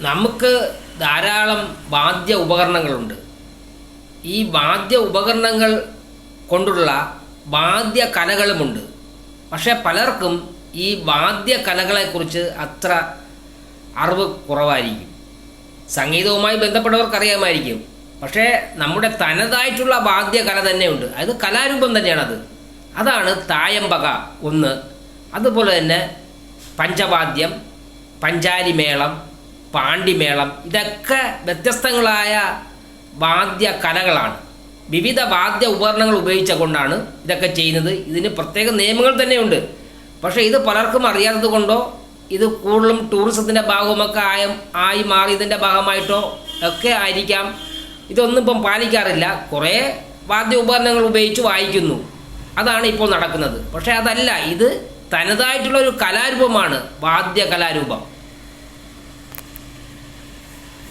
നമുക്ക് ധാരാളം വാദ്യ ഉപകരണങ്ങളുണ്ട്. ഈ വാദ്യ ഉപകരണങ്ങൾ കൊണ്ടുള്ള വാദ്യ കലകളുമുണ്ട്. പക്ഷേ പലർക്കും ഈ വാദ്യ കലകളെക്കുറിച്ച് അത്ര അറിവ് കുറവായിരിക്കും. സംഗീതവുമായി ബന്ധപ്പെട്ടവർക്കറിയാമായിരിക്കും. പക്ഷേ നമ്മുടെ തനതായിട്ടുള്ള വാദ്യ കല തന്നെയുണ്ട്. അതായത് കലാരൂപം തന്നെയാണത്. അതാണ് തായമ്പക ഒന്ന്. അതുപോലെ തന്നെ പഞ്ചവാദ്യം പഞ്ചാരിമേളം പാണ്ടിമേളം ഇതൊക്കെ വ്യത്യസ്തങ്ങളായ വാദ്യ കലകളാണ്. വിവിധ വാദ്യ ഉപകരണങ്ങൾ ഉപയോഗിച്ചുകൊണ്ടാണ് ഇതൊക്കെ ചെയ്യുന്നത്. ഇതിന് പ്രത്യേക നിയമങ്ങൾ തന്നെയുണ്ട്. പക്ഷേ ഇത് പലർക്കും അറിയാത്തത് കൊണ്ടോ ഇത് കൂടുതലും ടൂറിസത്തിന്റെ ഭാഗമൊക്കെ ആയ ആയി മാറിയതിന്റെ ഭാഗമായിട്ടോ ഒക്കെ ആയിരിക്കാം. ഇതൊന്നും ഇപ്പം പാലിക്കാറില്ല. കുറേ വാദ്യ ഉപകരണങ്ങൾ ഉപയോഗിച്ച് വായിക്കുന്നു. അതാണ് ഇപ്പോൾ നടക്കുന്നത്. പക്ഷേ അതല്ല ഇത് തനതായിട്ടുള്ള ഒരു കലാരൂപമാണ് വാദ്യ കലാരൂപം.